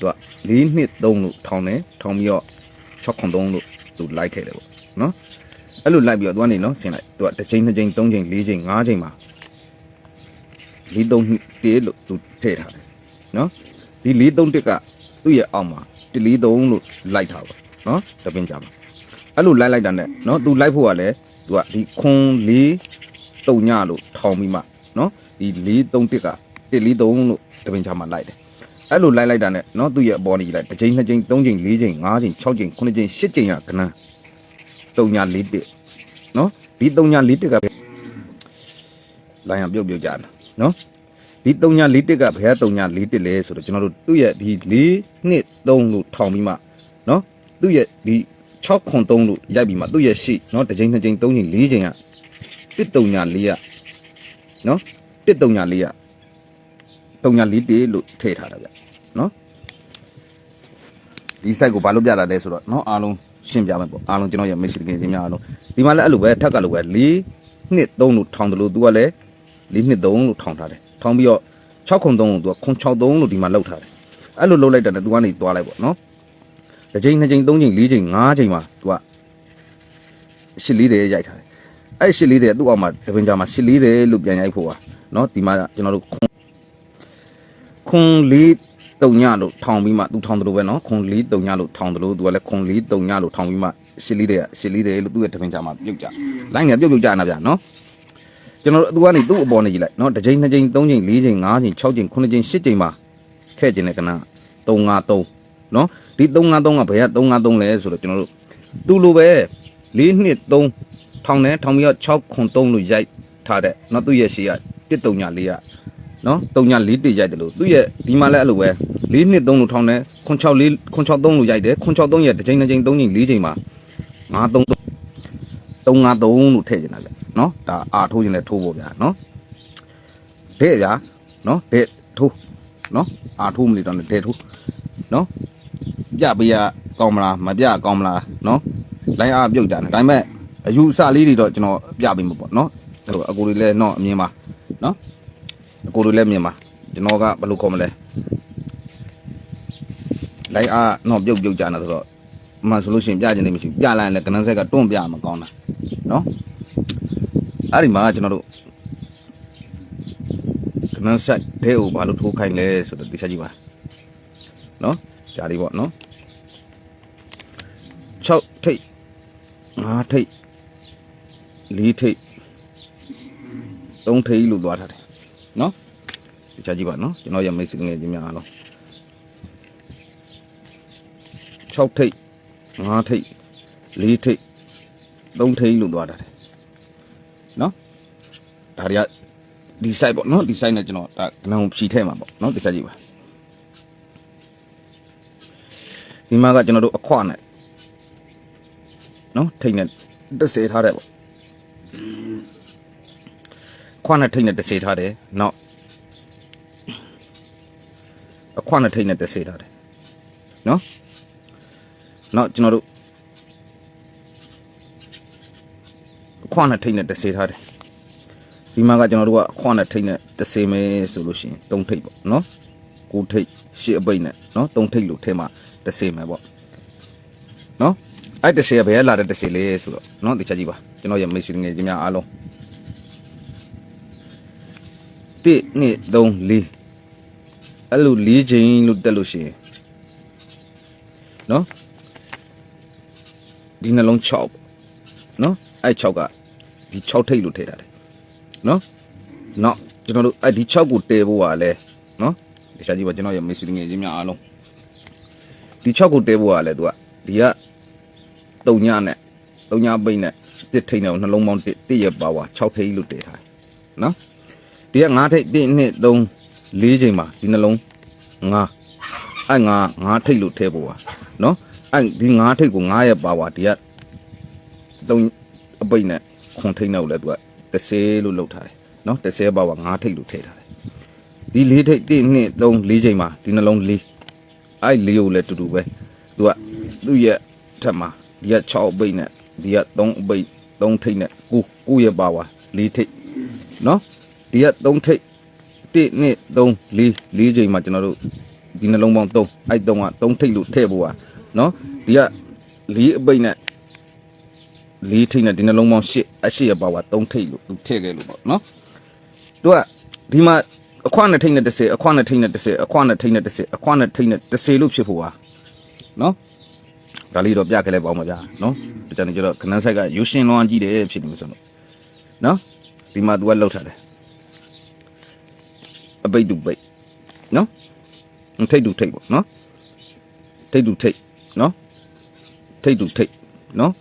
သူက4နှစ်3လို့ထောင်းတယ်ထောင်းပြီးတော့6ခွန်3လို့သူလိုက်ခဲ့တယ်ပေါ့နော်အဲ့လိုလိုက်ပြီးတော့သူကနေနော်ဆင်လိုက်သူကတစ်ချိန်နှစ်ချိန်သုံးချိန်လေးချိန်ငါးချိန်မှာ၄3နှစ်တေးလို့သူထည့်ထားတယ်နော်ဒီ၄3တစ်ကသူ့ရဲ့အောက်မှာ1 4 3လို့လိုက်ထားပါနော်တပင်းကြမှာအဲ့လိုလိုက်လိုက်တာနဲ့နော်သူလိုက်ဖို့ကလည်းသူကဒီခွန်၄တုံညလို့ထောင်းပြီးမှနော်ဒီ၄3တစ်က1 4 3လို့တပင်းကြမှာလိုက်တယ် အဲ့လိုလိုက်လိုက်တာနဲ့နော်သူ့ရဲ့အပေါ်နေကြီးလိုက်တစ်ချိန်နှစ်ချိန်သုံးချိန်လေးချိန်ငါးချိန်၆ချိန်၇ချိန်၈ချိန်ကကနန်း၃ည၄တစ်နော်ဒီ၃ည၄တစ်ကလိုင်းအောင်ပြုတ်ပြုတ်ကြတယ်နော်ဒီ၃ည၄တစ်ကဘယ်က၃ည၄တစ်လဲဆိုတော့ကျွန်တော်တို့သူ့ရဲ့ဒီ၄နှစ်၃လို့ထောင်ပြီးမှနော်သူ့ရဲ့ဒီ6ခွန်3လို့ရိုက်ပြီးမှသူ့ရဲ့ရှေ့နော်တစ်ချိန်နှစ်ချိန်သုံးချိန်လေးချိန်ကတစ်၃ည၄ကနော်တစ်၃ည၄က တုံညာလေးတေလို့ထည့်ထားတာဗျနော်ဒီ site ကိုဘာလို့ပြတာလဲဆိုတော့နော်အားလုံးရှင်းပြမယ်ပေါ့အားလုံးကျွန်တော်ရဲ့မိတ်ဆွေတကယ်ချင်းများအားလုံးဒီမှာလည်းအဲ့လိုပဲထက်ကလိုပဲ၄နှစ်3လို့ထောင်တယ်လို့ तू ကလည်း၄နှစ်3လို့ထောင်ထားတယ်ထောင်ပြီးတော့6ခု3လို့ तू ကခွန်63လို့ဒီမှာလောက်ထားတယ်အဲ့လိုလောက်လိုက်တာနဲ့ तू ကနေသွားလိုက်ပေါ့နော်တစ်ချိန်နှစ်ချိန်သုံးချိန်လေးချိန်ငါးချိန်မှာ तू ကရှစ်လေးတယ်ရိုက်ထားတယ်အဲ့ရှစ်လေးတယ်သူ့အောက်မှာတပင်ကြမှာရှစ်လေးတယ်လို့ပြန်ရိုက်ဖို့ပါနော်ဒီမှာကျွန်တော်တို့ ခွန်လေးတုံညလို့ထောင်ပြီးမှသူထောင်တယ်လို့ပဲနော်ခွန်လေးတုံညလို့ထောင်တယ်လို့သူကလည်းခွန်လေးတုံညလို့ထောင်ပြီးမှရှစ်လေးတဲ့ရှစ်လေးတဲ့လို့သူ့ရဲ့တပင်ကြမှာပြုတ်ကြလိုင်းငယ်ပြုတ်ပြုတ်ကြနာဗျာနော်ကျွန်တော်တို့သူကနေသူ့အပေါ်နေကြည့်လိုက်နော်တစ်ချိန်နှစ်ချိန်သုံးချိန်လေးချိန်ငါးချိန်၆ချိန်ခုနှစ်ချိန်ရှစ်ချိန်မှာခဲ့ကျင်တဲ့ကန353နော်ဒီ353ကဘယ်က353လဲဆိုတော့ကျွန်တော်တို့သူ့လိုပဲ၄နှစ်3ထောင်တယ်ထောင်ပြီးတော့6ခွန်3လို့ရိုက်ထားတဲ့နော်သူ့ရဲ့ရှေ့ကတစ်တုံညလေးက နော်တုံညာ၄တေရိုက်တယ်လို့သူ့ရဲ့ဒီမှာလည်းအဲ့လိုပဲ၄နှစ်3လို့ထောင်းတယ်ခွန်6 4ခွန်6 3လို့ရိုက်တယ်ခွန်6 3ရဲ့တစ်ချိန်တစ်ချိန်3ချိန်4ချိန်မှာ9 3 3 5 3လို့ထည့်နေတာလေနော်ဒါအာထိုးခြင်းလည်းထိုးဖို့ဗျာနော်တဲ့ဗျာနော်တဲ့ထိုးနော်အာထိုးမလို့တော့တဲ့ထိုးနော်ပြပေးရကောင်းမလားမပြကောင်းမလားနော်လိုင်းအားပြုတ်ကြတယ်ဒါပေမဲ့အယူအဆလေးတွေတော့ကျွန်တော်ပြပေးမှာပေါ့နော်ဟိုအကူတွေလည်းတော့အမြင်ပါနော် အကိုတို့လည်းမြင်ပါကျွန်တော်ကဘယ်လိုခေါ်မလဲလိုက်အားတော့ပြုတ်ပြုတ်ကြတာဆိုတော့အမှန်ဆိုလို့ရှိရင်ပြကျင်နေမရှိဘူးပြလိုက်ရင်လည်းကနန်းဆက်ကတွန့်ပြမကောင်းတာနော်အဲ့ဒီမှာကျွန်တော်တို့ကနန်းဆက်တဲ့ကိုဘာလို့ထိုးခိုင်းလဲဆိုတော့ဒီချက်ကြည့်ပါနော်ဒါလေးပေါ့နော်6ထိတ်5ထိတ်4ထိတ်3ထိတ်လို့သွားထားတယ် နော်ဒီချာကြည့်ပါနော်ကျွန်တော်ရမိတ်ဆွေငယ်ချင်းများအားလုံး6ထိပ်5ထိပ်4ထိပ်3ထိပ်လို့သွားတာတယ်နော်ဒါတွေကဒီ site ပေါ့နော်ဒီ site နဲ့ကျွန်တော်ဒါကနန်းဖြီထဲမှာပေါ့နော်ဒီချာကြည့်ပါဒီမှာကကျွန်တော်တို့အခွနဲ့နော်ထိတ်နဲ့တစ်စေထားတယ်ပေါ့ ခွနဲ့ထိတ်နဲ့တဆေးထားတယ်နောက်အခွနဲ့ထိတ်နဲ့တဆေးထားတယ်နော်နောက်ကျွန်တော်တို့အခွနဲ့ထိတ်နဲ့တဆေးထားတယ်ဒီမှာကကျွန်တော်တို့ကအခွနဲ့ထိတ်နဲ့တဆေးမယ်ဆိုလို့ရှိရင်၃ထိတ်ပေါ့နော်ကိုထိတ်ရှစ်အပိတ်နဲ့နော်၃ထိတ်လို့ထဲမှာတဆေးမယ်ပေါ့နော်အဲ့တဆေးကဘယ်ကလာတဲ့တဆေးလဲဆိုတော့နော်တခြားကြည့်ပါကျွန်တော်ရဲ့မိတ်ဆွေငယ်ချင်းများအားလုံး 1 2 3 4အဲ့လို၄ချိန်လို့တက်လို့ရှိရင်နော်ဒီနှလုံး6ပေါ့နော်အဲ့6ကဒီ6ထိပ်လို့ထည့်ထားတယ်နော်နောက်ကျွန်တော်တို့အဲ့ဒီ6ကိုတည်ဖို့ကလည်းနော်တခြားကြည့်ပါကျွန်တော်ရမေ့ဆွေငယ်ချင်းများအားလုံးဒီ6ကိုတည်ဖို့ကလည်းသူကဒီကတုံညနဲ့တုံညပိတ်နဲ့တစ်ထိပ်နဲ့နှလုံးပေါင်းတစ်တစ်ရဲ့ပါဝါ6ထိပ်လို့တည်ထားတယ်နော် ဒီက9ထိပ်1 2 3 4ချိန်မှာဒီနှလုံး9အဲ့9 9ထိပ်လို့ထည့်ဖို့ပါနော်အဲ့ဒီ9ထိပ်ကို9ရဲ့ပါဝါဒီက3အပိတ်နဲ့ခွန်ထိပ်နဲ့ကိုလည်းသူက30လို့လုပ်ထားတယ်နော်30ပါဝါ9ထိပ်လို့ထည့်ထားတယ်ဒီ4ထိပ်1 2 3 4ချိန်မှာဒီနှလုံး4အဲ့4ကိုလည်းတူတူပဲသူကသူ့ရဲ့ထက်မှာဒီက6အပိတ်နဲ့ဒီက3အပိတ်3ထိပ်နဲ့9 9ရဲ့ပါဝါ4ထိပ်နော် ဒီက3ထိပ်1 2 3 4 4ချိန်မှာကျွန်တော်တို့ဒီနှလုံးပေါင်း3အဲ့3က3ထိပ်လို့ထည့်ဖို့ပါနော်ဒီက4အပိတ်နဲ့4ထိပ်နဲ့ဒီနှလုံးပေါင်း8အ8ရပါပါ3ထိပ်လို့သူထည့်ခဲ့လို့ပေါ့နော်သူကဒီမှာအခွနှစ်ထိပ်နဲ့30အခွနှစ်ထိပ်နဲ့30အခွနှစ်ထိပ်နဲ့30အခွနှစ်ထိပ်နဲ့30လို့ဖြစ်ဖို့ပါနော်ဒါလေးတော့ပြခဲ့လိုက်ပါဦးမဗျာနော်တကြံကြတော့ခဏဆိုင်ကရိုးရှင်းလွန်ကြီးတယ်ဖြစ်နေမှာဆိုတော့နော်ဒီမှာ तू ကလောက်ထားတယ် အပိတ်တူပိတ်နော်ထိတ်တူထိတ်ပေါ့နော်ထိတ်တူထိတ်နော်ထိတ်တူထိတ်နော်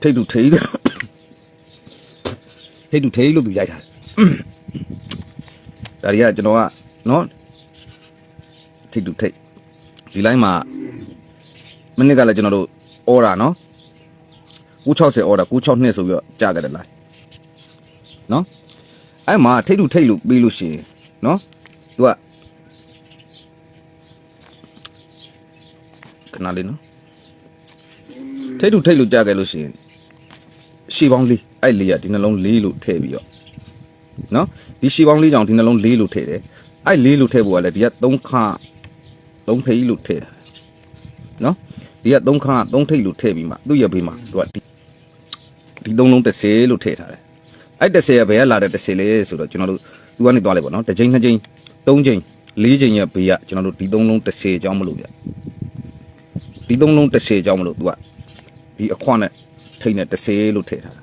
ထိတ်တူထိတ်လို့ထိတ်တူထိတ်လို့သူရိုက်ထားတယ်ဒါတွေကကျွန်တော်ကနော်ထိတ်တူထိတ်ဒီလိုင်းမှာမနစ်ကလည်းကျွန်တော်တို့အော်တာနော်960အော်တာ96နှစ်ဆိုပြီးတော့ကြာကြတယ်လားနော်အဲ့မှာထိတ်တူထိတ်လို့ပြီးလို့ရှိရင် နော် तू ကခဏလေးနော်ထိတ်တူထိတ်လို့ကြာခဲ့လို့ရှိရင်ရှီပေါင်းလေးအဲ့လေးကဒီနှလုံးလေးလို့ထည့်ပြီးတော့နော်ဒီရှီပေါင်းလေးကြောင့်ဒီနှလုံးလေးလို့ထည့်တယ်အဲ့လေးလို့ထည့်ဖို့ကလည်းဒီက3ခါ3ထိတ်လို့ထည့်တာနော်ဒီက3ခါ3ထိတ်လို့ထည့်ပြီးမှသူ့ရဘေးမှာသူကဒီဒီသုံးလုံး30လို့ထည့်ထားတယ်အဲ့30ကဘယ်ကလာတဲ့30လဲဆိုတော့ကျွန်တော်တို့ သူကနေသွားလိုက်ပေါ့နော်တစ်ချိန်နှစ်ချိန်သုံးချိန်လေးချိန်ရဲ့ဘေးကကျွန်တော်တို့ဒီသုံးလုံး30အကြောင်းမလို့ဗျဒီသုံးလုံး30အကြောင်းမလို့သူကဒီအခွနဲ့ထိတ်နဲ့30လို့ထည့်ထားတာ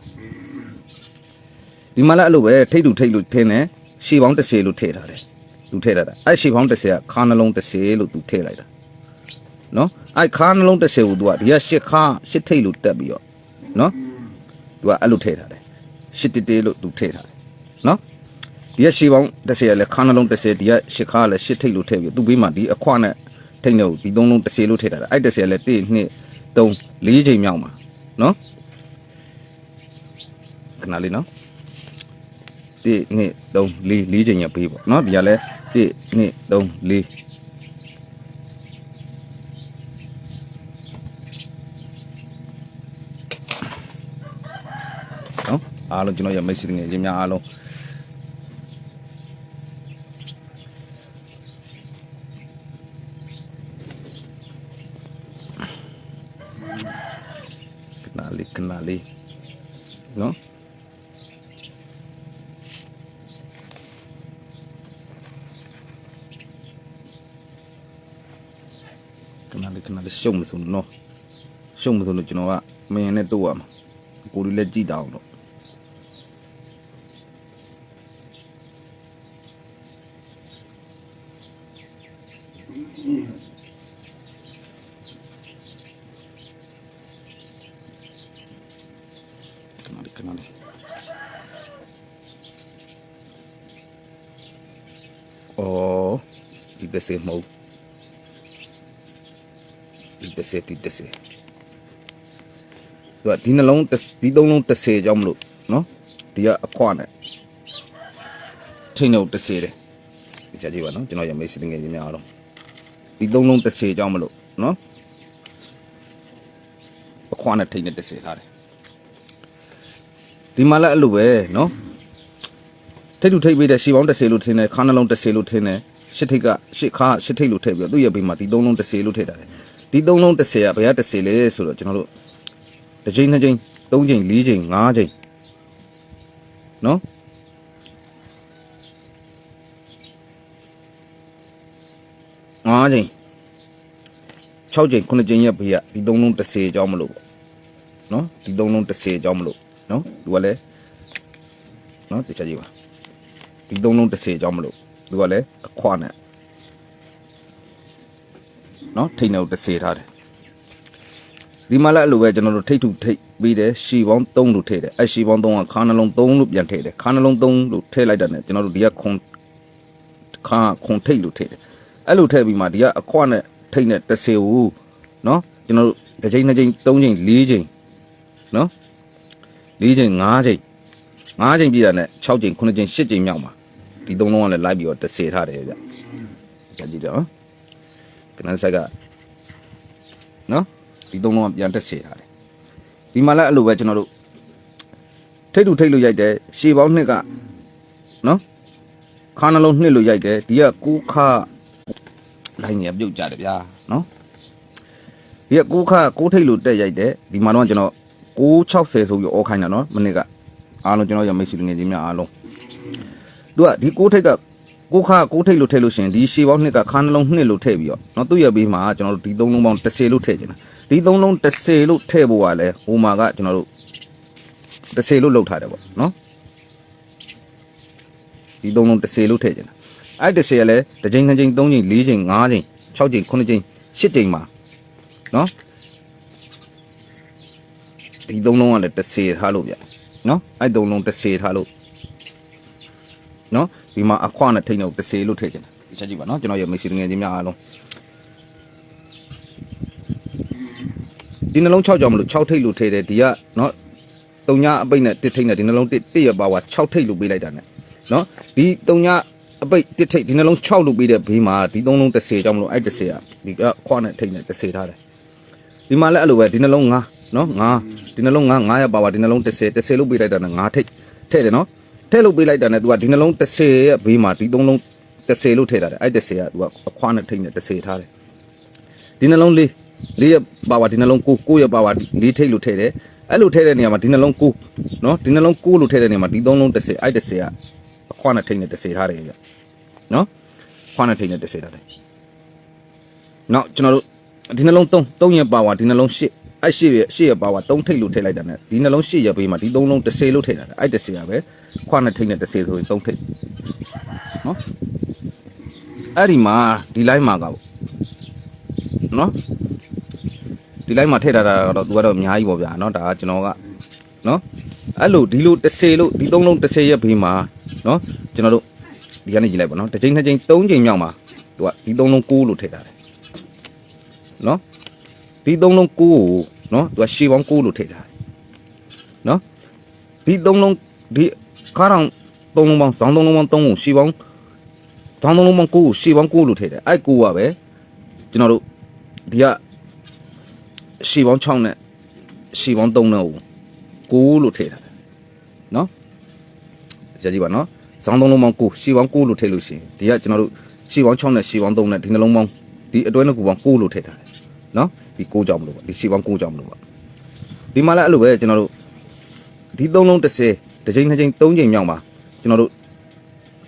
ဒီမှာလည်းအဲ့လိုပဲထိတ်တူထိတ်လို့ထင်းတယ်ရှေပေါင်း30လို့ထည့်ထားတယ်သူထည့်ထားတာအဲ့ရှေပေါင်း30ကခါနှလုံး30လို့သူထည့်လိုက်တာနော်အဲ့ခါနှလုံး30ကိုသူကဒီကရှစ်ခါရှစ်ထိတ်လို့တက်ပြီးတော့နော်သူကအဲ့လိုထည့်ထားတယ်ရှစ်တတေးလို့သူထည့်ထားတယ်နော် ဒီကရှေးပေါင်း30ရလဲခါနှလုံး30ဒီကရှစ်ခါလဲရှစ်ထိတ်လို့ထည့်ပြီးသူ့ဘေးမှာဒီအခွနဲ့ထိတ်နေကိုဒီသုံးလုံး30လို့ထည့်ထားတာအဲ့30ရလဲ1 2 3 4ချိန်မြောက်မှာနော်ခဏလေးနော်1 2 3 4 4ချိန်ရပေးပေါ့နော်ဒီကလဲ1 2 3 4နော်အားလုံးကျွန်တော်ရမိတ်ဆွေငယ်ချင်းများအားလုံး ခ ဏလေးခဏလေးနော်ခဏလေးခဏလေးရှုံမစုံနော်ရှုံမစုံလို့ကျွန်တော်ကမင်းနဲ့တို့ရမှာကိုလေးလည်းကြည့်တာအောင်တော့ခဏလေးခဏလေးအော် ဒီတစ်စမဟုတ်ဒီတစ်စဒီတစ်စသူကဒီနှလုံးတစ်ဒီသုံးလုံးတစ်စကြောင်းမလို့နော်ဒီကအခွနဲ့ထိတ်နှုတ်တစ်စတယ်ဒီချက်ကြည့်ပါနော်ကျွန်တော်ရမေးစီငယ်ချင်းများအောင်ဒီသုံးလုံးတစ်စကြောင်းမလို့နော်အခွနဲ့ထိတ်နဲ့တစ်စထားတယ်ဒီမှာလည်းအဲ့လိုပဲနော်ထိတ်တူထိတ်ပေးတဲ့ရှီပေါင်း30လို့ထင်းတယ်ခါနှလုံး30လို့ထင်းတယ် ရှစ်ထိတ်ကရှစ်ခါရှစ်ထိတ်လို့ထည့်ပြီးတော့သူ့ရဲ့ဘေးမှာဒီသုံးလုံး30လို့ထည့်ထားတယ်ဒီသုံးလုံး30ကဘယ်က30လဲဆိုတော့ကျွန်တော်တို့တစ်ချိန်နှစ်ချိန်သုံးချိန်လေးချိန်ငါးချိန်နော်ငါးချိန်6ချိန်9ချိန်ရဲ့ဘေးကဒီသုံးလုံး30အကြောင်းမလို့ပေါ့နော်ဒီသုံးလုံး30အကြောင်းမလို့နော်သူကလည်းနော်တခြားကြည့်ပါဒီသုံးလုံး30အကြောင်းမလို့ သူကလည်းအခွနဲ့နော်ထိတ်နေ30ထားတယ်ဒီမှာလည်းအဲ့လိုပဲကျွန်တော်တို့ထိတ်ထုထိတ်ပြီးတယ်ရှီပေါင်း3လို့ထည့်တယ်အဲ့ရှီပေါင်း3ကခါနှလုံး3လို့ပြန်ထည့်တယ်ခါနှလုံး3လို့ထည့်လိုက်တာ ਨੇ ကျွန်တော်တို့ဒီကခွန်ခါခွန်ထိတ်လို့ထည့်တယ်အဲ့လိုထည့်ပြီးမှဒီကအခွနဲ့ထိတ်နဲ့30ကိုနော်ကျွန်တော်တို့တစ်ချိန်နှစ်ချိန်သုံးချိန်လေးချိန်နော်၄ချိန်၅ချိန်၅ချိန်ပြည့်တာနဲ့6ချိန်9ချိန်10ချိန်မြောက်မှာ ဒီသုံးလုံးကလည်းလိုက်ပြီးတော့တစ်စေထားတယ်ဗျကြည့်ကြည့်တော့ကနန်းဆက်ကနော်ဒီသုံးလုံးကပြန်တစ်စေထားတယ်ဒီမှာလည်းအဲ့လိုပဲကျွန်တော်တို့ထိတ်တူထိတ်လို့ရိုက်တယ်ရှေပေါင်းနှစ်ကနော်ခါနှလုံးနှစ်လို့ရိုက်တယ်ဒီကကူးခါခိုင်းနေရပြုတ်ကြတယ်ဗျာနော်ဒီကကိုခကိုထိတ်လို့တက်ရိုက်တယ်ဒီမှာတော့ကျွန်တော်660ဆိုပြီးအော်ခိုင်းတာနော်မနေ့ကအားလုံးကျွန်တော်ရမိတ်ဆွေငယ်ချင်းများအားလုံး သူကဒီကိုထိတ်ကကိုခကိုထိတ်လို့ထည့်လို့ရှရင်ဒီရှေပေါင်းနှစ်ကခါနှလုံးနှစ်လို့ထည့်ပြီးတော့နော်သူ့ရဘေးမှာကျွန်တော်တို့ဒီသုံးလုံးပေါင်း30လို့ထည့်ချင်တာဒီသုံးလုံး30လို့ထည့်ဖို့ကလည်းဟိုမှာကကျွန်တော်တို့30လို့လောက်ထားတယ်ပေါ့နော်ဒီသုံးလုံး30လို့ထည့်ချင်တာအဲ့30ကလည်းတစ်ချိန်နှစ်ချိန်သုံးချိန်လေးချိန်ငါးချိန်6ချိန်9ချိန်10ချိန်မှာနော်ဒီသုံးလုံးကလည်း30ထားလို့ဗျနော်အဲ့သုံးလုံး30ထားလို့ နော်ဒီမှာအခွနဲ့ထိတ်တော့30လို့ထည့်ချင်တာဒီချက်ကြည့်ပါနော်ကျွန်တော်ရဲ့မိတ်ဆွေငယ်ချင်းများအားလုံးဒီနှလုံး6ကြောင်မလို့6ထိတ်လို့ထည့်တယ်ဒီကနော်တုံညာအပိတ်နဲ့တစ်ထိတ်နဲ့ဒီနှလုံးတစ်တစ်ရပါဝါ6ထိတ်လို့ပေးလိုက်တာ ਨੇ နော်ဒီတုံညာအပိတ်တစ်ထိတ်ဒီနှလုံး6လို့ပေးတဲ့ဘေးမှာဒီသုံးလုံး30ကြောင်မလို့အဲ့30ကဒီကခွနဲ့ထိတ်နဲ့30ထားတယ်ဒီမှာလည်းအဲ့လိုပဲဒီနှလုံး9နော်9ဒီနှလုံး9 9ရပါဝါဒီနှလုံး30 30လို့ပေးလိုက်တာနဲ့9ထိတ်ထည့်တယ်နော် ထည့်လို့ပေးလိုက်တာနဲ့ तू ကဒီနှလုံး30ရဲ့ဘေးမှာဒီသုံးလုံး30လို့ထည့်ထားတယ်အဲ့30က तू ကအခွနဲ့ထိတ်နဲ့30ထားတယ်ဒီနှလုံးလေးလေးရပါဝါဒီနှလုံး9 9ရပါဝါလေးထိတ်လို့ထည့်တယ်အဲ့လိုထည့်တဲ့နေရာမှာဒီနှလုံး9နော်ဒီနှလုံး9လို့ထည့်တဲ့နေရာမှာဒီသုံးလုံး30အဲ့30ကအခွနဲ့ထိတ်နဲ့30ထားတယ်ကြနော်ခွနဲ့ထိတ်နဲ့30ထားတယ်နောက်ကျွန်တော်တို့ဒီနှလုံး3 3ရပါဝါဒီနှလုံး8 အဲ့ရှေ့ရရှေ့ရပါဝါ3ထိတ်လို့ထည့်လိုက်တာ ਨੇ ဒီနှလုံး8ရပေးမှာဒီ3လုံး30လို့ထည့်တာအဲ့30ရပဲခွနဲ့ထိတ်နဲ့30ဆိုရင်3ထိတ်နော်အဲ့ဒီမှာဒီ line မှာကပေါ့နော်ဒီ line မှာထည့်ထားတာကတော့သူကတော့အများကြီးပေါ့ဗျာနော်ဒါကကျွန်တော်ကနော်အဲ့လိုဒီလို30လို့ဒီ3လုံး30ရက်ဘေးမှာနော်ကျွန်တော်တို့ဒီကနေကြည့်လိုက်ပါနော်တစ်ချိန်နှစ်ချိန်သုံးချိန်မြောက်မှာသူကဒီ3လုံး6လို့ထည့်ထားတယ်နော် ဒီ3လုံး6ကိုနော်သူကရှေးပေါင်း6လို့ထည့်ထားတယ်နော်ဒီ3လုံးဒီခါတောင်3လုံးပေါင်းဇောင်း3လုံးပေါင်း3ကိုရှေးပေါင်းဇောင်း3လုံးပေါင်း6ကိုရှေးပေါင်း6လို့ထည့်တယ်အဲ့6ကပဲကျွန်တော်တို့ဒီကရှေးပေါင်း6နဲ့ရှေးပေါင်း3နဲ့ကို6လို့ထည့်ထားတယ်နော်ကြည့်ကြည့်ပါနော်ဇောင်း3လုံးပေါင်း6ရှေးပေါင်း6လို့ထည့်လို့ရှိရင်ဒီကကျွန်တော်တို့ရှေးပေါင်း6နဲ့ရှေးပေါင်း3နဲ့ဒီနှလုံးပေါင်းဒီအတွဲနှစ်ခုပေါင်း6လို့ထည့်ထားတယ် နော်ဒီ6ကြောင်မလို့ပေါ့ဒီရှေးပေါင်း6ကြောင်မလို့ပေါ့ဒီမှာလည်းအဲ့လိုပဲကျွန်တော်တို့ဒီ3လုံး30တစ်ချိန်နှစ်ချိန်3ချိန်မြောက်မှာကျွန်တော်တို့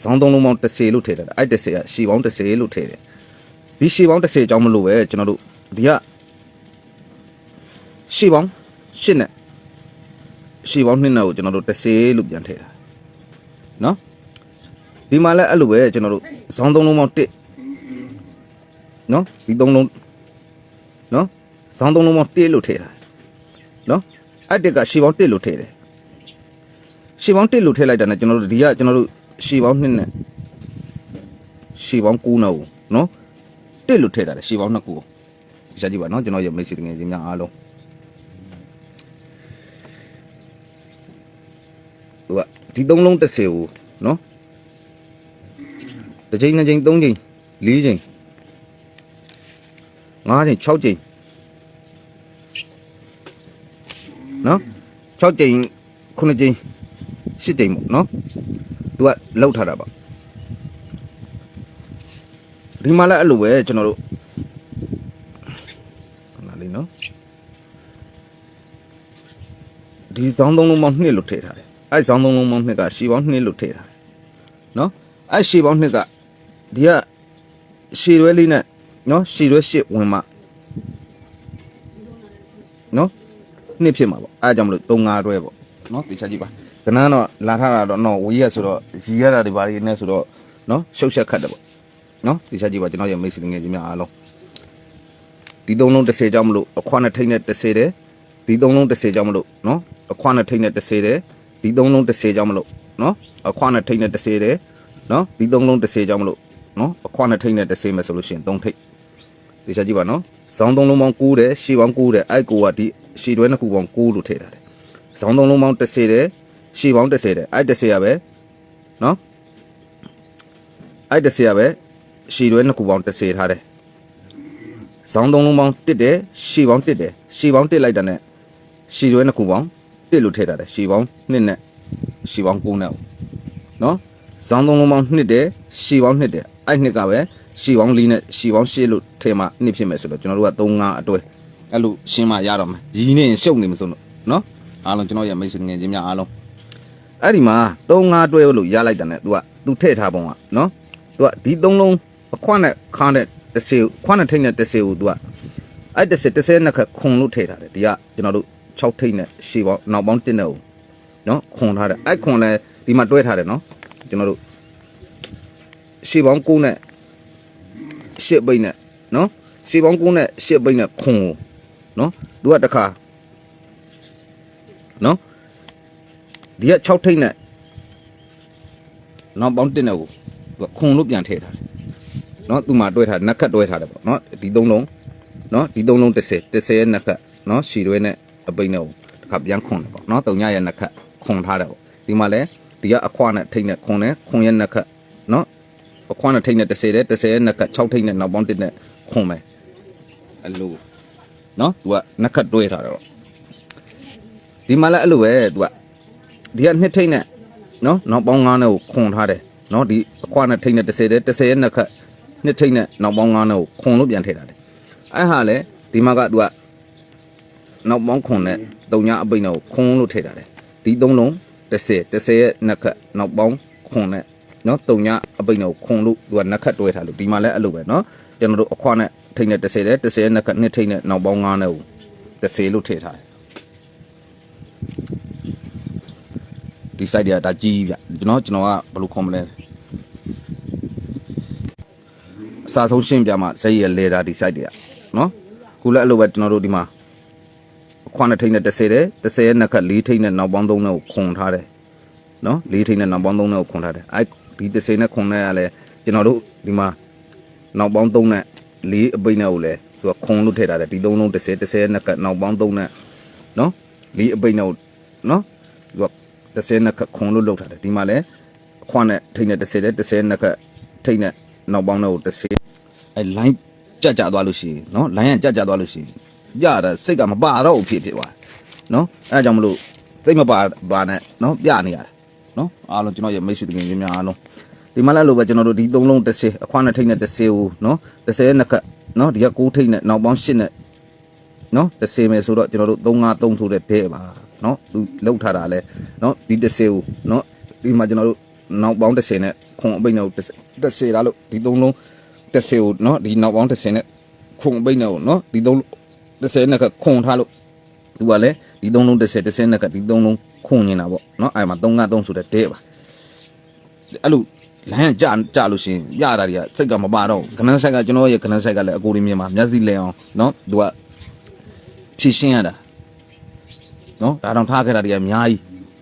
ဇောင်း3လုံးပေါင်း30လို့ထည့်ထားတယ်အဲ့30ကရှေးပေါင်း30လို့ထည့်တယ်ဒီရှေးပေါင်း30ကြောင်မလို့ပဲကျွန်တော်တို့ဒီကရှေးပေါင်း8နဲ့ရှေးပေါင်း2နဲ့ကိုကျွန်တော်တို့30လို့ပြန်ထည့်တာနော်ဒီမှာလည်းအဲ့လိုပဲကျွန်တော်တို့ဇောင်း3လုံးပေါင်း1နော်ဒီ3လုံး နော်ဇောင်း3လုံးပေါင်း1လို့ထည့်တာနော်အဲ့တက်ကရှေးပေါင်း1လို့ထည့်တယ်ရှေးပေါင်း1လို့ထည့်လိုက်တာနဲ့ကျွန်တော်တို့ဒီကကျွန်တော်တို့ရှေးပေါင်း2နဲ့ရှေးပေါင်း9နဲ့ကိုနော်1လို့ထည့်တာလေရှေးပေါင်း2ကိုရှာကြည့်ပါနော်ကျွန်တော်ရဲ့မိတ်ဆွေတငယ်ချင်းများအားလုံးဟိုကဒီ3လုံး30ကိုနော်တစ်ချိန်နှစ်ချိန်သုံးချိန်လေးချိန် ငါးချိန်6ချိန်နော်6ချိန်9ချိန်10ချိန်ပေါ့နော်သူကလောက်ထားတာပါဒီမှာလည်းအဲ့လိုပဲကျွန်တော်တို့ခဏလေးနော်ဒီဇောင်းသုံးလုံးပေါင်း2လို့ထည့်ထားတယ်အဲ့ဇောင်းသုံးလုံးပေါင်း2ကရှီပေါင်း2လို့ထည့်ထားတယ်နော်အဲ့ရှီပေါင်း2ကဒီကရှီရွဲလေးနဲ့ နော်ရှီရွဲရှစ်ဝင်မှနော်နှစ်ဖြစ်မှာပေါ့အဲ့ဒါကြောင့်မလို့3 5တွဲပေါ့နော်သိချကြည့်ပါကနန်းတော့လာထားတာတော့နော်ဝေးရဆိုတော့ရီရတာတွေဘာတွေနဲ့ဆိုတော့နော်ရှုပ်ရှက်ခတ်တယ်ပေါ့နော်သိချကြည့်ပါကျွန်တော်ရဲ့မိတ်ဆွေငယ်ချင်းများအားလုံးဒီသုံးလုံး30ကြောင့်မလို့အခွားနဲ့ထိတ်နဲ့30တယ်ဒီသုံးလုံး30ကြောင့်မလို့နော်အခွားနဲ့ထိတ်နဲ့30တယ်ဒီသုံးလုံး30ကြောင့်မလို့နော်အခွားနဲ့ထိတ်နဲ့30တယ်နော်ဒီသုံးလုံး30ကြောင့်မလို့နော်အခွားနဲ့ထိတ်နဲ့30မယ်ဆိုလို့ရှိရင်3ထိတ် သိချကြည့်ပါနော်ဇောင်းသုံးလုံးပေါင်း9တယ်ရှေ့ပေါင်း9တယ်အဲ့ကိုကဒီရှေ့တွဲနှစ်ခုပေါင်း9လို့ထည့်ထားတယ်ဇောင်းသုံးလုံးပေါင်း30တယ်ရှေ့ပေါင်း30တယ်အဲ့30ရပဲနော်အဲ့30ရပဲရှေ့တွဲနှစ်ခုပေါင်း30ထားတယ်ဇောင်းသုံးလုံးပေါင်း1တယ်ရှေ့ပေါင်း1တယ်ရှေ့ပေါင်း1လိုက်တာနဲ့ရှေ့တွဲနှစ်ခုပေါင်း1လို့ထည့်ထားတယ်ရှေ့ပေါင်း2နဲ့ရှေ့ပေါင်း9နဲ့နော်ဇောင်းသုံးလုံးပေါင်း2တယ်ရှေ့ပေါင်း2တယ်အဲ့နှစ်ကပဲ ရှီဝေါင်းလေးနဲ့ရှီဝေါင်းရှစ်လို့ထဲမှာနှစ်ဖြစ်မယ်ဆိုတော့ကျွန်တော်တို့က3 5အတွဲအဲ့လိုရှင်းမှရတော့မယ်ရီနေရင်ရှုပ်နေမှာဆိုတော့နော်အားလုံးကျွန်တော်ရဲ့မိတ်ဆွေငယ်ချင်းများအားလုံးအဲ့ဒီမှာ3 5တွဲလို့ရလိုက်တာ ਨੇ သူကသူထည့်ထားပုံကနော်သူကဒီ3လုံးအခွန့်နဲ့ခါနဲ့တစ်စီခွန့်နဲ့ထိတ်နဲ့တစ်စီကိုသူကအဲ့တစ်စီတစ်စီနဲ့ခွန်လို့ထည့်ထားတယ်ဒီကကျွန်တော်တို့6ထိတ်နဲ့ရှေ့ပေါင်းနောက်ပေါင်း1နဲ့ဦးနော်ခွန်ထားတယ်အဲ့ခွန်လဲဒီမှာတွဲထားတယ်နော်ကျွန်တော်တို့ရှေ့ပေါင်း9နဲ့ ရှစ်ပိတ်နဲ့နော်ရှေ့ပေါင်း9နဲ့ရှစ်ပိတ်နဲ့ခွန်ကိုနော်သူကတခါနော်ဒီက6ထိတ်နဲ့နောက်ပေါင်း1နဲ့ကိုသူကခွန်လို့ပြန်ထည့်ထားတယ်နော်သူမှတွဲထားတယ်နက်ခတ်တွဲထားတယ်ပေါ့နော်ဒီသုံးလုံးနော်ဒီသုံးလုံး30 30ရဲ့နက်ခတ်နော်ရှီတွဲနဲ့အပိတ်နဲ့ကိုတခါပြန်ခွန်တယ်ပေါ့နော်တုံညရဲ့နက်ခတ်ခွန်ထားတယ်ပေါ့ဒီမှာလဲဒီကအခွနဲ့ထိတ်နဲ့ခွန်နဲ့ခွန်ရဲ့နက်ခတ်နော် အခွမ်းနဲ့ထိတ်နဲ့30တဲ့30ရဲ့နက်က6ထိတ်နဲ့နောက်ပေါင်း1နဲ့ခွန်မယ်အဲ့လိုနော်သူကနက်ကတွဲထားတယ်တော့ဒီမှာလည်းအဲ့လိုပဲသူကဒီကနှစ်ထိတ်နဲ့နော်နောက်ပေါင်း9နဲ့ကိုခွန်ထားတယ်နော်ဒီအခွမ်းနဲ့ထိတ်နဲ့30တဲ့30ရဲ့နက်ကနှစ်ထိတ်နဲ့နောက်ပေါင်း9နဲ့ကိုခွန်လို့ပြန်ထည့်ထားတယ်အဲ့ဟာလေဒီမှာကသူကနောက်ပေါင်းခွန်နဲ့တုံညာအပိတ်နဲ့ကိုခွန်လို့ထည့်ထားတယ်ဒီသုံးလုံး30 30ရဲ့နက်ကနောက်ပေါင်းခွန်နဲ့ နော်တုံညအပိတ်နဲ့ခွန်လို့သူကနက်ခတ်တွဲထားလို့ဒီမှာလည်းအဲ့လိုပဲနော်ကျွန်တော်တို့အခွားနဲ့ထိတ်နဲ့30တဲ့30ရဲ့နက်ခတ်နှစ်ထိတ်နဲ့နောက်ပေါင်း9နဲ့ကို30လို့ထည့်ထားတယ်ဒီ site တွေကဒါကြီးဗျကျွန်တော်ကျွန်တော်ကဘယ်လိုခေါ်မလဲအစားဆုံးရှင်းပြမှာဇက်ရလေတာဒီ site တွေကနော်ခုလည်းအဲ့လိုပဲကျွန်တော်တို့ဒီမှာအခွားနဲ့ထိတ်နဲ့30တဲ့30ရဲ့နက်ခတ်4ထိတ်နဲ့နောက်ပေါင်း3နဲ့ကိုခွန်ထားတယ်နော်လေးထိန်းနဲ့နောက်ပေါင်း3နဲ့ကိုခွန်ထားတယ်အဲ့ ဒီတစ်စိမ်နဲ့ခွန်နဲ့ကလည်းကျွန်တော်တို့ဒီမှာနောက်ပေါင်း3နဲ့လေးအပိတ်နဲ့ကိုလည်းသူကခွန်လို့ထည့်ထားတယ်ဒီသုံးလုံးတစ်စိမ်တစ်စိမ်နဲ့ကနောက်ပေါင်း3နဲ့နော်လေးအပိတ်နဲ့ကိုနော်သူကတစ်စိမ်နဲ့ခွန်လို့လုပ်ထားတယ်ဒီမှာလည်းအခွနဲ့ထိန်းနဲ့တစ်စိမ်နဲ့တစ်စိမ်နဲ့ကထိန်းနဲ့နောက်ပေါင်းနဲ့ကိုတစ်စိမ်အဲ့ line ကြက်ကြသွားလို့ရှိရင်နော် line ကကြက်ကြသွားလို့ရှိရင်ရတာစိတ်ကမပါတော့ဘူးဖြစ်ဖြစ်သွားတယ်နော်အဲ့ဒါကြောင့်မလို့စိတ်မပါပါနဲ့နော်ပြနေရတယ် နော်အားလုံးကျွန်တော်ရဲ့မိတ်ဆွေတကယ်ချင်းများအားလုံးဒီမှာလည်းလို့ပဲကျွန်တော်တို့ဒီသုံးလုံး30အခွားနဲ့ထိတ်နဲ့30ကိုနော်30ရဲ့နှစ်ခတ်နော်ဒီက6ထိတ်နဲ့နောက်ပေါင်း8နဲ့နော်30မယ်ဆိုတော့ကျွန်တော်တို့353ဆိုတဲ့တဲ့ပါနော်သူလောက်ထားတာလဲနော်ဒီ30ကိုနော်ဒီမှာကျွန်တော်တို့နောက်ပေါင်း30နဲ့ခွန်အပိတ်နဲ့30လားလို့ဒီသုံးလုံး30ကိုနော်ဒီနောက်ပေါင်း30နဲ့ခွန်အပိတ်နဲ့ကိုနော်ဒီသုံး30နဲ့ကခွန်ထားလို့သူကလည်းဒီသုံးလုံး30 30နဲ့ကဒီသုံးလုံး ခွန်နေတာပေါ့နော်အဲ့မှာ3က3ဆိုတဲ့တဲပါအဲ့လိုလမ်းကြကြလို့ရှရင်ရတာတွေကစိတ်ကမပါတော့ဘူးခဏဆိုင်ကကျွန်တော်ရဲ့ခဏဆိုင်ကလည်းအကိုရင်းမြင်မှာမျက်စိလဲအောင်နော်သူကဖြည့်ရှင်းရတာနော်ဒါတော့ထားခဲ့တာတွေကအများကြီး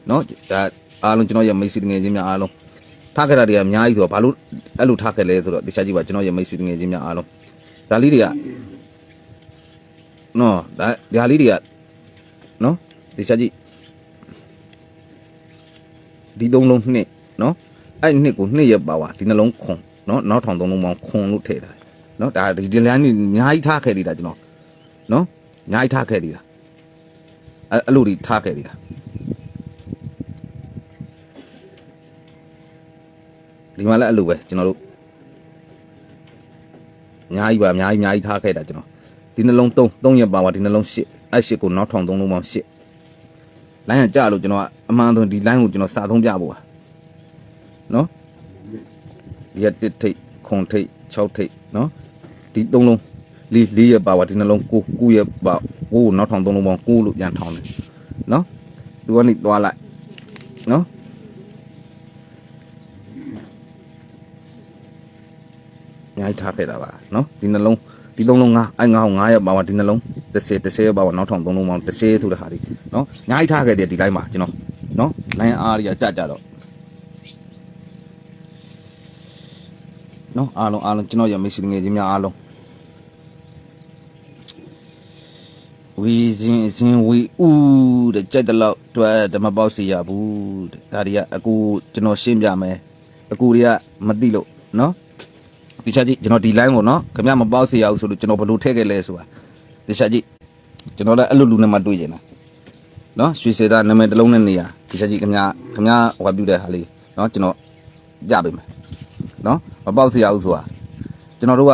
နော်ဒါအားလုံးကျွန်တော်ရဲ့မိတ်ဆွေတငယ်ချင်းများအားလုံးထားခဲ့တာတွေကအများကြီးဆိုတော့ဘာလို့အဲ့လိုထားခဲ့လဲဆိုတော့တခြားကြည့်ပါကျွန်တော်ရဲ့မိတ်ဆွေတငယ်ချင်းများအားလုံးဒါလေးတွေကနော်ဒါဒါလေးတွေကနော်ဒီချက်ကြည့် ဒီသုံးလုံးနှစ်နော်အဲ့နှစ်ကိုနှစ်ရက်ပါပါဒီနှလုံးခွန်နော်နောက်ထောင်သုံးလုံးပေါင်းခွန်လို့ထည့်တာနော်ဒါဒီဒီလမ်းนี่အများကြီးထားခဲ့သေးတာကျွန်တော်နော်အများကြီးထားခဲ့သေးတာအဲ့အဲ့လိုဒီထားခဲ့သေးတာဒီမှာလည်းအဲ့လိုပဲကျွန်တော်တို့အများကြီးပါအများကြီးအများကြီးထားခဲ့တာကျွန်တော်ဒီနှလုံး3 3ရက်ပါပါဒီနှလုံး8အဲ့8ကိုနောက်ထောင်3လုံးပေါင်း8 လိုင်းကကြလို့ကျွန်တော်ကအမှန်ဆုံးဒီ line ကိုကျွန်တော်စာသုံးပြဖို့ပါနော်ဒီကတစ်ထိတ်ခွန်ထိတ်6ထိတ်နော်ဒီ3လုံးလေး4ရက်ပါပါဒီနှလုံး9 9ရက်ပါ9ကိုနောက်ထောင်3လုံးပေါင်း9လို့ပြန်ထောင်တယ်နော်သူကနေသွားလိုက်နော်ညာထားခဲ့တာပါနော်ဒီနှလုံး ဒီသုံးလုံးငါအဲ့ငါ့ကို9ရက်ပါပါဒီနှလုံး30 30ရက်ပါပါနောက်ထောင်သုံးလုံးပေါင်း30ဆိုတဲ့ဟာဒီနော်ညာကြီးထားခဲ့တယ်ဒီတိုင်းမှာကျွန်တော်နော်လိုင်းအားရကြကြတော့နော်အားလုံးအားလုံးကျွန်တော်ရမိတ်ဆွေငယ်ချင်းများအားလုံးဝီဇင်ဇင်ဝီဦးတဲ့ကြက်တလောက်တွေ့ဓမ္မပေါက်စီရဘူးတဲ့ဒါတွေကအကူကျွန်တော်ရှင်းပြမယ်အကူတွေကမသိလို့နော် တခြားကြည့်ကျွန်တော်ဒီ line ကိုနော်ခင်ဗျမပေါက်စေရဘူးဆိုလို့ကျွန်တော်ဘလို့ထည့်ခဲ့လဲဆိုတာတခြားကြည့်ကျွန်တော်လည်းအဲ့လိုလူနဲ့မှတွေ့ကျင်တာနော်ရွှေစေတာနာမည်တစ်လုံးနဲ့နေရတခြားကြည့်ခင်ဗျခင်ဗျဟောပြုတဲ့ဟာလေးနော်ကျွန်တော်ကြပေးမယ်နော်မပေါက်စေရဘူးဆိုတာကျွန်တော်တို့က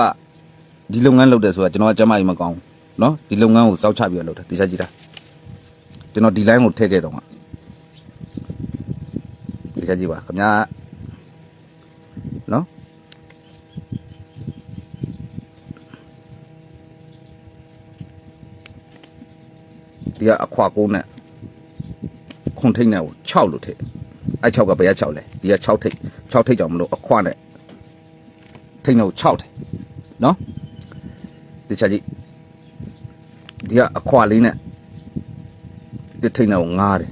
ဒီလုပ်ငန်းလုပ်တယ်ဆိုတာကျွန်တော်ကကြမ်းမကြီးမကောင်းဘူးနော်ဒီလုပ်ငန်းကိုစောက်ချပြီးလုပ်တာတခြားကြည့်တာကျွန်တော်ဒီ line ကိုထည့်ခဲ့တော့မှာတခြားကြည့်ပါခင်ဗျာနော် ဒီကအခွာကုန်းနဲ့ခွန်ထိတ်နဲ့6လို့ထည့်အဲ့6ကဘယ်က6လဲဒီက6ထိတ်6ထိတ်ကြောင့်မလို့အခွာနဲ့ထိတ်နဲ့6ထိတ်နော်ဒီချက်ကြီးဒီကအခွာလေးနဲ့ဒီထိတ်နဲ့9တယ်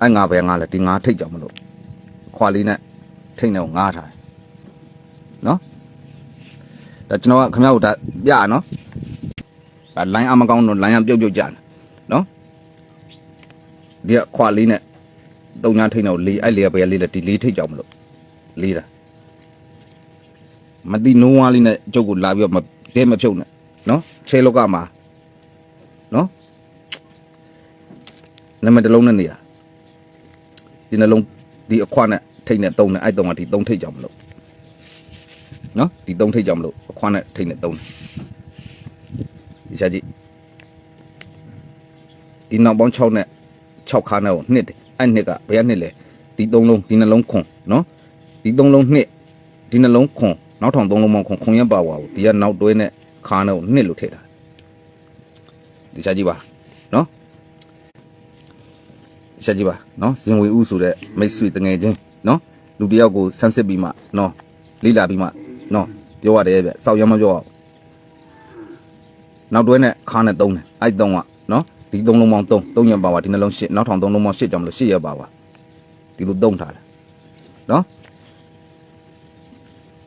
အဲ့9ဘယ်9လဲဒီ9ထိတ်ကြောင့်မလို့ခွာလေးနဲ့ထိတ်နဲ့9ထားတယ်နော်ဒါကျွန်တော်ကခင်ဗျားတို့ဒါပြရနော်ဒါ line အမကောင်းတော့ line ကပြုတ်ပြုတ်ကြတယ် နော်ဒီကခွာလေးနဲ့တုံညာထိတ်တော့လေးအဲ့လေးကဘယ်ကလေးလဲဒီလေးထိတ်ကြောင်မလို့လေးတာမတိနိုးဝါးလေးနဲ့ကျုပ်ကိုလာပြီးတော့မတဲမဖြုတ်နဲ့နော်ချဲလောကမှာနော်နံပါတ်တစ်လုံးနဲ့နေရဒီနှလုံးဒီအခွာနဲ့ထိတ်နဲ့တုံနဲ့အဲ့တုံကဒီတုံထိတ်ကြောင်မလို့နော်ဒီတုံထိတ်ကြောင်မလို့အခွာနဲ့ထိတ်နဲ့တုံတယ်ဒီချက်ကြည့် ဒီနောက်ပေါင်း6နဲ့6ခါနဲ့ကိုနှစ်တယ်အဲ့နှစ်ကဘယ်ကနှစ်လဲဒီသုံးလုံးဒီနှလုံးခွန်နော်ဒီသုံးလုံးနှစ်ဒီနှလုံးခွန်နောက်ထောင်သုံးလုံးပေါင်းခွန်ခွန်ရပါဝါကိုဒီကနောက်တွဲနဲ့ခါနဲ့ကိုနှစ်လို့ထည့်တာဒီချက်ကြည့်ပါနော်ဒီချက်ကြည့်ပါနော်ဇင်ဝေဥဆိုတဲ့မိတ်ဆွေတငယ်ချင်းနော်လူတစ်ယောက်ကိုဆန်းစစ်ပြီးမှနော်လိလာပြီးမှနော်ပြောရတယ်ဗျစောက်ရမ်းမပြောအောင်နောက်တွဲနဲ့ခါနဲ့သုံးတယ်အဲ့သုံးကနော် ဒီသုံးလုံးပေါင်း3 3ရက်ပါပါဒီနှလုံး8နောက်ထောင်သုံးလုံးပေါင်း8ကြောင့်မလို့8ရက်ပါပါဒီလိုသုံးထားတယ်နော်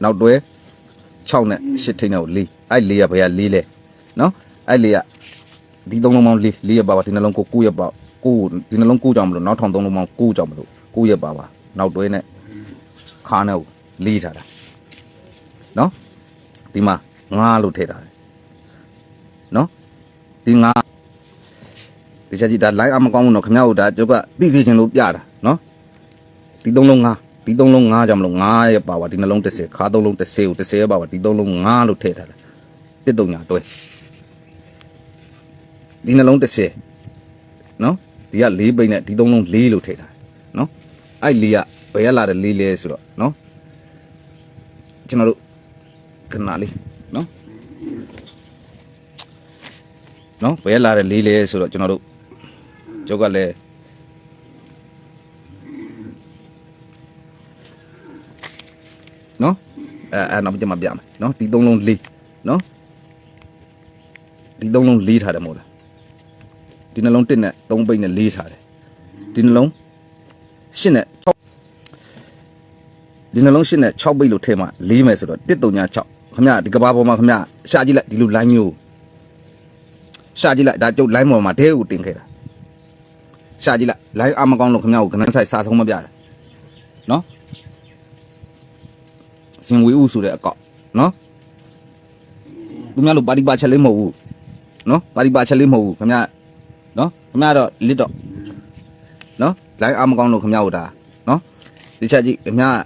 နောက်တွဲ6နဲ့8ထိန်းတော့4အဲ့4ရက်ဘယ်က4လဲနော်အဲ့4ရက်ဒီသုံးလုံးပေါင်း4 4ရက်ပါပါဒီနှလုံးကို9ရက်ပါ9ဒီနှလုံး9ကြောင့်မလို့နောက်ထောင်သုံးလုံးပေါင်း9ကြောင့်မလို့9ရက်ပါပါနောက်တွဲနဲ့ခါနဲ့4ထားတာနော်ဒီမှာ9လို့ထည့်ထားတယ်နော်ဒီ9 ဒီချက်ကြီးဒါ line အမကောင်းဘူးနော်ခင်ဗျားတို့ဒါကျုပ်ကသိစေချင်လို့ပြတာနော်ဒီသုံးလုံး5ဒီသုံးလုံး5ကြောင့်မလို့9ရဲ့ပါပါဒီနှလုံး30ခါသုံးလုံး30ကို30ရဲ့ပါပါဒီသုံးလုံး5လို့ထည့်ထားတာတစ်တုံညာတွဲဒီနှလုံး30နော်ဒီက4ပိတ်နဲ့ဒီသုံးလုံး4လို့ထည့်ထားတယ်နော်အဲ့4ကဘယ်ရလာတဲ့4လဲဆိုတော့နော်ကျွန်တော်တို့ခဏလေးနော်နော်ဘယ်ရလာတဲ့4လဲဆိုတော့ကျွန်တော်တို့ ကျုပ်ကလည်းနော်အဲအဲနောက်ပြမပြမယ်နော်ဒီသုံးလုံးလေးနော်ဒီသုံးလုံးလေးထားတယ်မို့လားဒီနှလုံးတစ်နဲ့သုံးပိတ်နဲ့လေးထားတယ်ဒီနှလုံးရှစ်နဲ့6ဒီနှလုံးရှစ်နဲ့6ပိတ်လို့ထဲမှာလေးမယ်ဆိုတော့1 3 6ခမရဒီကဘာပေါ်မှာခမရရှာကြည့်လိုက်ဒီလို line မျိုးရှာကြည့်လိုက်ဒါကျုပ် line ပေါ်မှာတဲကိုတင်ခဲ့တာ ရှာကြည့်လိုက် live အမကောင်းလို့ခင်ဗျားကိုခဏဆိုင်စာဆုံးမပြတယ်နော်စင်ဝေးဦးဆိုတဲ့အကောက်နော်သူများလို့ပါတီပါချက်လေးမဟုတ်ဘူးနော်ပါတီပါချက်လေးမဟုတ်ဘူးခင်ဗျားနော်ခင်ဗျားတော့လစ်တော့နော် live အမကောင်းလို့ခင်ဗျားကိုဒါနော်ဒီချက်ကြည့်ခင်ဗျား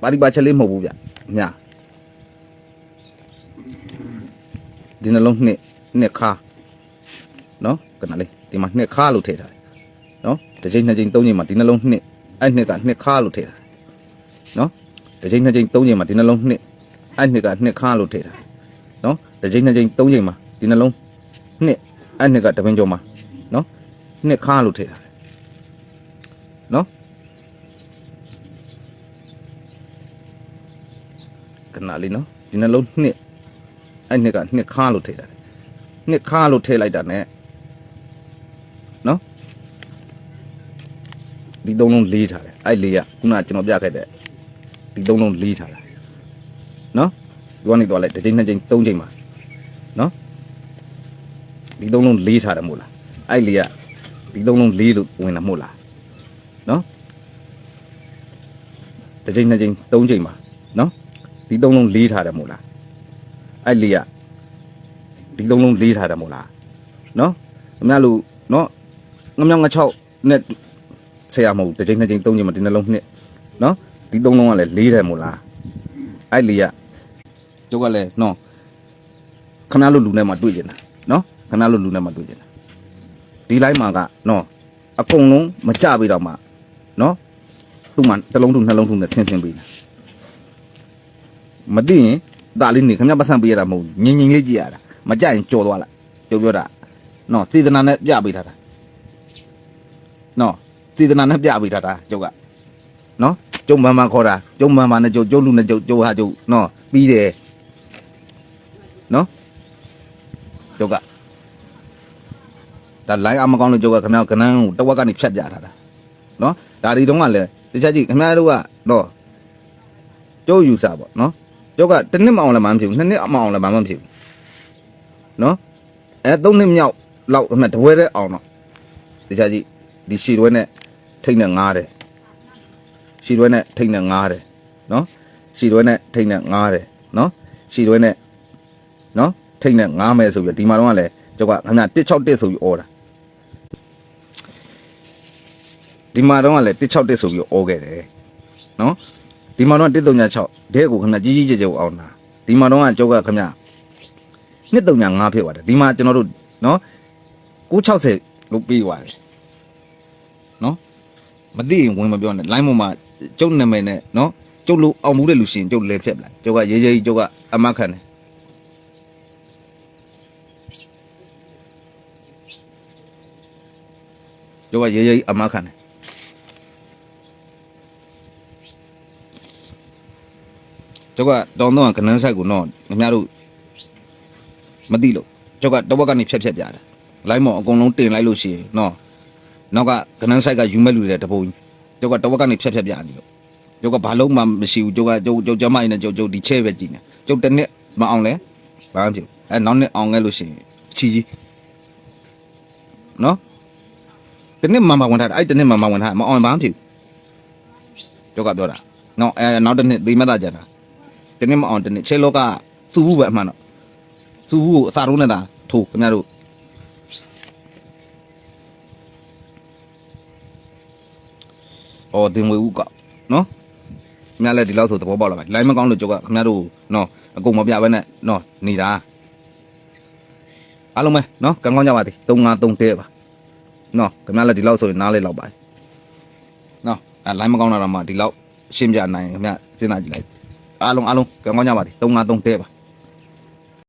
ပါတီပါချက်လေးမဟုတ်ဘူးဗျခင်ဗျားဒီနှလုံးနှစ်နှစ်ခါနော်ကနလေး ဒီမှာနှစ်ခါလို့ထည့်ထားတယ်နော်တစ်ချိန်နှစ်ချိန်သုံးချိန်မှာဒီနှလုံးနှစ်အဲ့နှစ်ကနှစ်ခါလို့ထည့်ထားတယ်နော်တစ်ချိန်နှစ်ချိန်သုံးချိန်မှာဒီနှလုံးနှစ်အဲ့နှစ်ကနှစ်ခါလို့ထည့်ထားတယ်နော်တစ်ချိန်နှစ်ချိန်သုံးချိန်မှာဒီနှလုံးနှစ်အဲ့နှစ်ကတပင်းကျော်မှာနော်နှစ်ခါလို့ထည့်ထားတယ်နော်ကနလေးနော်ဒီနှလုံးနှစ်အဲ့နှစ်ကနှစ်ခါလို့ထည့်ထားတယ်နှစ်ခါလို့ထည့်လိုက်တာ ਨੇ ဒီသုံးလုံးလေးထားတယ်အဲ့လေးကခုနကကျွန်တော်ပြခဲ့တဲ့ဒီသုံးလုံးလေးထားတာနော်ဒီကနေတော့လိုက်တစ်ချိန်နှစ်ချိန်သုံးချိန်ပါနော်ဒီသုံးလုံးလေးထားတယ်မို့လားအဲ့လေးကဒီသုံးလုံးလေးလို့ဝင်တာမို့လားနော်တစ်ချိန်နှစ်ချိန်သုံးချိန်ပါနော်ဒီသုံးလုံးလေးထားတယ်မို့လားအဲ့လေးကဒီသုံးလုံးလေးထားတယ်မို့လားနော်အများလူနော်ငမြောင်ငချောက်နဲ့ ဆရာမဟုတ်တစ်ချိန်နှစ်ချိန်သုံးချိန်မှဒီနှလုံးနှစ်နော်ဒီသုံးလုံးကလည်းလေးတယ်မို့လားအဲ့လေးကကျုပ်ကလည်းနော်ခဏလို့လူနဲ့မှတွေ့ကျင်တာနော်ခဏလို့လူနဲ့မှတွေ့ကျင်တာဒီလိုက်မှာကနော်အကုန်လုံးမကြပြီးတော့မှနော်သူ့မှာတစ်လုံးထုနှလုံးထုနဲ့ဆင်းဆင်းပြီးတာမသိရင်ဒါလေးနေခင်ဗျာပတ်စံပေးရတာမဟုတ်ဘူးငင်ငင်လေးကြည့်ရတာမကြရင်ကြော်သွားလိုက်ပြောပြောတာနော်စေတနာနဲ့ပြပေးထားတာနော် စေတနာနဲ့ပြပေးထားတာကျုပ်ကနော်ကျုံမန်မန်ခေါ်တာကျုံမန်မန်နဲ့ကျုပ်ကျုပ်လူနဲ့ကျုပ်ကျုပ်ဟာကျုပ်နော်ပြီးတယ်နော်ကျုပ်ကဒါလိုင်းအမကောင်းလို့ကျုပ်ကခင်ဗျားကနန်းကိုတဝက်ကနေဖြတ်ပြထားတာနော်ဒါဒီတုန်းကလည်းတခြားကြည့်ခင်ဗျားတို့ကနော်ကျုပ်ယူစားပေါ့နော်ကျုပ်ကတစ်နှစ်မအောင်လည်းမဖြစ်ဘူးနှစ်နှစ်မအောင်လည်းမဖြစ်ဘူးနော်အဲသုံးနှစ်မြောက်လောက်အမှတပွဲတဲ့အောင်တော့တခြားကြည့်ဒီရှီရွဲနဲ့ ထိတ်နဲ့ငားတယ်ရှီရွဲနဲ့ထိတ်နဲ့ငားတယ်နော်ရှီရွဲနဲ့ထိတ်နဲ့ငားတယ်နော်ရှီရွဲနဲ့နော်ထိတ်နဲ့ငားမယ်ဆိုပြီးဒီမှာတော့ကလည်းကျုပ်ကခင်ဗျာ161ဆိုပြီးអော်တာဒီမှာတော့ကလည်း161ဆိုပြီးអော်ခဲ့တယ်နော်ဒီမှာတော့136တဲ့ကိုခင်ဗျာကြီးကြီးကျယ်ကျယ်ကိုအောင်တာဒီမှာတော့ကကျုပ်ကခင်ဗျာ235ဖြစ်သွားတယ်ဒီမှာကျွန်တော်တို့နော်960လို့ပြီးသွားတယ်နော် မသိရင်ဝင်မပြောနဲ့ line ပေါ်မှာကျုပ်နာမည်နဲ့နော်ကျုပ်လို့အောင်မှုတဲ့လူရှင်ကျုပ်လဲဖြတ်ပလိုက်ကျုပ်ကရေးရေးကျုပ်ကအမခံတယ်ကျုပ်ကရေးရေးအမခံတယ်ကျုပ်ကတောင်းတော့ကနန်းဆိုင်ကိုတော့ခင်ဗျားတို့မသိလို့ကျုပ်ကတဝက်ကနေဖြတ်ဖြတ်ပြတာ line မော်အကုန်လုံးတင်လိုက်လို့ရှိရင်နော် နောက်ကကနန်းဆိုင်ကယူမဲ့လူတွေတပုံကျုပ်ကတဝက်ကနေဖြတ်ဖြတ်ပြနေလို့ကျုပ်ကဘာလုံးမှမရှိဘူးကျုပ်ကကျုပ်ကျုပ်ကျမကြီးနဲ့ကျုပ်ကျုပ်ဒီချဲပဲကြည့်နေကျုပ်တစ်နှစ်မအောင်လဲဘာမှမဖြစ်ဘူးအဲနောက်နှစ်အောင်ခဲ့လို့ရှိရင်ချီကြီးနော်တစ်နှစ်မှမဝင်ထားတာအဲ့တစ်နှစ်မှမဝင်ထားမအောင်ဘာမှမဖြစ်ဘူးကျုပ်ကပြောတာနော်အဲနောက်တစ်နှစ်သေမသားကြတာတစ်နှစ်မအောင်တစ်နှစ်ချဲလောကသူ့ဘူးပဲအမှန်တော့သူ့ဘူးကိုအစာတုံးနေတာထိုးခင်ဗျားတို့။ အော်တင်ဝေဦးကနော်။ခင်ဗျားလည်းဒီလောက်ဆိုသဘောပေါက်လာပါ။လိုင်းမကောင်းလို့ကြောက်ကခင်ဗျားတို့နော်အကုန်မပြဘဲနဲ့နော်နေတာ။အားလုံးပဲနော်ကံကောင်းကြပါသည်။3531တဲပါ။နော်ခင်ဗျားလည်းဒီလောက်ဆိုရင်နားလေလောက်ပါ။နော်အဲလိုင်းမကောင်းတာတော့မှဒီလောက်ရှင်းပြနိုင်ခင်ဗျားစဉ်းစားကြည့်လိုက်။အားလုံးအားလုံးကံကောင်းကြပါသည်3531တဲပါ။